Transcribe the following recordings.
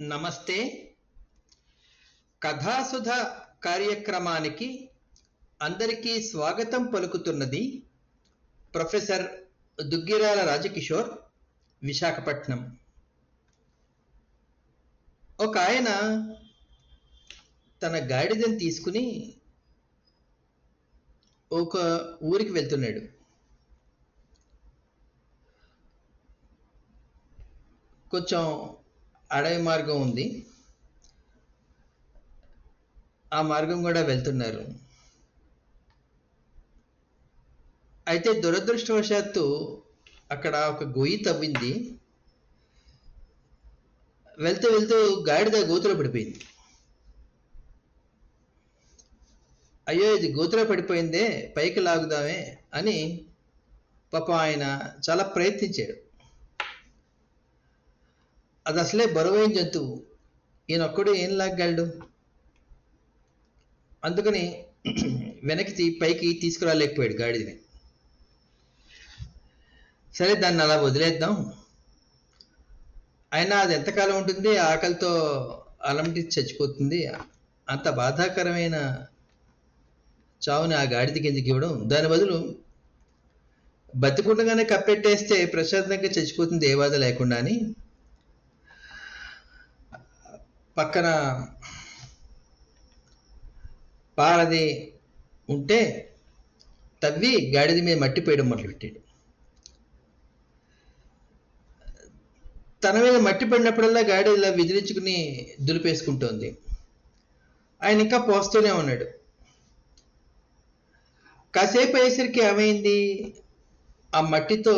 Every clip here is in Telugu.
నమస్తే. కథాసుధ కార్యక్రమానికి అందరికీ స్వాగతం పలుకుతున్నది ప్రొఫెసర్ దుగ్గిరాల రాజకిషోర్ విశాఖపట్నం. ఒక ఆయన తన గాడిదని తీసుకుని ఒక ఊరికి వెళ్తున్నాడు. కొంచెం అడవి మార్గం ఉంది. ఆ మార్గం కూడా వెళ్తున్నారు. అయితే దురదృష్టవశాత్తు అక్కడ ఒక గొయ్యి తవ్వింది. వెళ్తూ వెళ్తూ గాడిద గోతులో పడిపోయింది. అయ్యో ఇది గోతులో పడిపోయిందే పైకి లాగుదామే అని పాపం ఆయన చాలా ప్రయత్నించాడు. అది అసలే బరువైన జంతువు. ఈయన ఏం లాగ్గలడు అందుకని వెనక్కి పైకి తీసుకురాలేకపోయాడు గాడిదని. సరే దాన్ని అలా వదిలేద్దాం. అయినా అది ఎంతకాలం ఉంటుంది? ఆకలితో అలమటి చచ్చిపోతుంది. అంత బాధాకరమైన చావుని ఆ గాడిద కిందకి ఇవ్వడం. దాని బదులు బతికుండగానే కప్పెట్టేస్తే ప్రశాంతంగా చచ్చిపోతుంది ఏ బాధ లేకుండా అని పక్కన పారది ఉంటే తవ్వి గాడిద మీద మట్టి పేయడం మొదలుపెట్టాడు. తన మీద మట్టి పడినప్పుడల్లా గాడి ఇలా విదిలించుకుని దులిపేసుకుంటోంది. ఆయన ఇంకా పోస్తూనే ఉన్నాడు. కాసేపు అయ్యేసరికి ఏమైంది? ఆ మట్టితో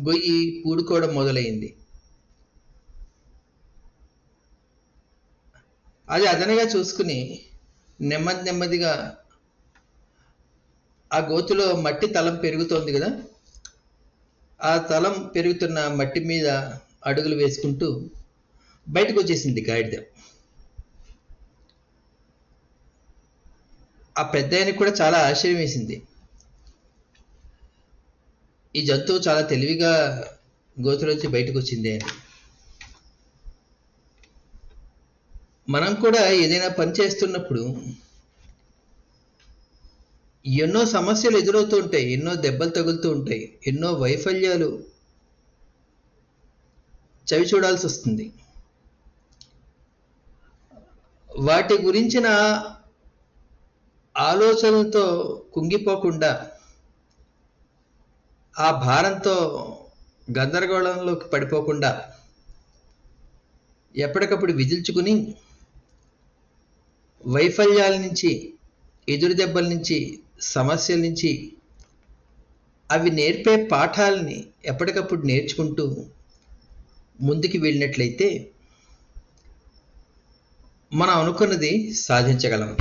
గొయ్యి పూడుకోవడం మొదలైంది. అది అదనగా చూసుకుని నెమ్మది నెమ్మదిగా ఆ గోతులో మట్టి తలం పెరుగుతోంది కదా? ఆ తలం పెరుగుతున్న మట్టి మీద అడుగులు వేసుకుంటూ బయటకు వచ్చేసింది గాడిద. ఆ పెద్ద కూడా చాలా ఆశ్చర్యం వేసింది. ఈ జంతువు చాలా తెలివిగా గోతులోంచి బయటకు వచ్చింది అని మనం కూడా ఏదైనా పని చేస్తున్నప్పుడు ఎన్నో సమస్యలు ఎదురవుతూ ఉంటాయి ఎన్నో దెబ్బలు తగులుతూ ఉంటాయి ఎన్నో వైఫల్యాలు చవి చూడాల్సి వస్తుంది. వాటి గురించిన ఆలోచనలతో కుంగిపోకుండా ఆ భారంతో గందరగోళంలోకి పడిపోకుండా ఎప్పటికప్పుడు విదిల్చుకుని వైఫల్యాల నుంచి ఎదురు దెబ్బల నుంచి సమస్యల నుంచి అవి నేర్పే పాఠాలని ఎప్పటికప్పుడు నేర్చుకుంటూ ముందుకు వెళ్ళినట్లయితే మనం అనుకున్నది సాధించగలం.